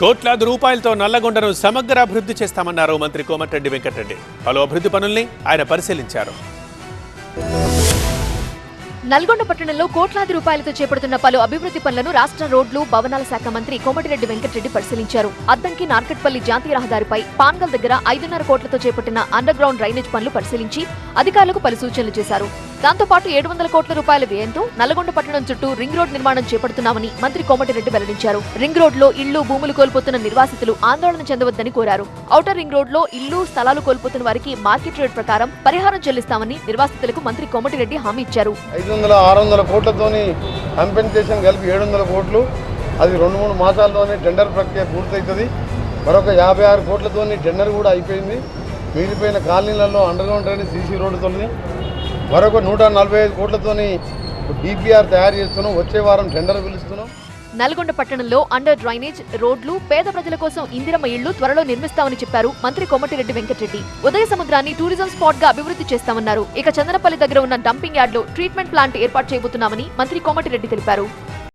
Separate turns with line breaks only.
కోట్లాది రూపాయలతో నల్లగొండను సమగ్ర అభివృద్ధి చేస్తామన్నారు మంత్రి కోమటిరెడ్డి వెంకటరెడ్డి. పలు అభివృద్ధి పనుల్ని ఆయన పరిశీలించారు.
నల్గొండ పట్టణంలో కోట్లాది రూపాయలతో చేపడుతున్న పలు అభివృద్ధి పనులను రాష్ట్ర రోడ్లు భవనాల శాఖ మంత్రి కోమటిరెడ్డి వెంకటరెడ్డి పరిశీలించారు. అద్దంకి నార్కట్పల్లి జాతీయ రహదారిపై పాన్గల్ దగ్గర ఐదున్నర కోట్లతో చేపట్టిన అండర్ గ్రౌండ్ డ్రైనేజ్ పనులు పరిశీలించి అధికారులకు పలు సూచనలు చేశారు. దాంతోపాటు ఏడు వందల కోట్ల రూపాయల వ్యయంతో నల్గొండ పట్టణం చుట్టూ రింగ్ రోడ్ నిర్మాణం చేపడుతున్నామని మంత్రి కోమటిరెడ్డి వెల్లడించారు. రింగ్ రోడ్లో ఇళ్ళు భూములు కోల్పోతున్న నిర్వాసితులు ఆందోళన చెందవద్దని కోరారు. ఔటర్ రింగ్ రోడ్లో ఇల్లు స్థలాలు కోల్పోతున్న వారికి మార్కెట్ రేట్ ప్రకారం పరిహారం చెల్లిస్తామని నిర్వాసితులకు మంత్రి కోమటిరెడ్డి హామీ ఇచ్చారు.
ఐదు వందల ఆరు వందల కోట్లతోని కంపెన్సేషన్ కలిపి ఏడు వందల కోట్లు. అది రెండు మూడు మాసాల్లోనే టెండర్ ప్రక్రియ పూర్తవుతుంది మరొక యాభై ఆరు కోట్లతోని టెండర్ కూడా అయిపోయింది. మిగిలిపోయిన కాలనీలలో అండర్గ్రౌండ్ డ్రైనేజ్ సీసీ రోడ్డుతోని మరొక నూట నలభై ఐదు కోట్లతోని డిపిఆర్ తయారు చేస్తున్నాం. వచ్చే వారం టెండర్ పిలుస్తున్నాం.
నల్గొండ పట్టణంలో అండర్ డ్రైనేజ్ రోడ్లు పేద ప్రజల కోసం ఇందిరమ్మ ఇళ్ళు త్వరలో నిర్మిస్తామని చెప్పారు మంత్రి కోమటిరెడ్డి వెంకటరెడ్డి. ఉదయ సముద్రాన్ని టూరిజం స్పాట్గా అభివృద్ధి చేస్తామన్నారు. ఇక చందనపల్లి దగ్గర ఉన్న డంపింగ్ యార్డ్లో ట్రీట్మెంట్ ప్లాంట్ ఏర్పాటు చేయబోతున్నామని మంత్రి కోమటిరెడ్డి తెలిపారు.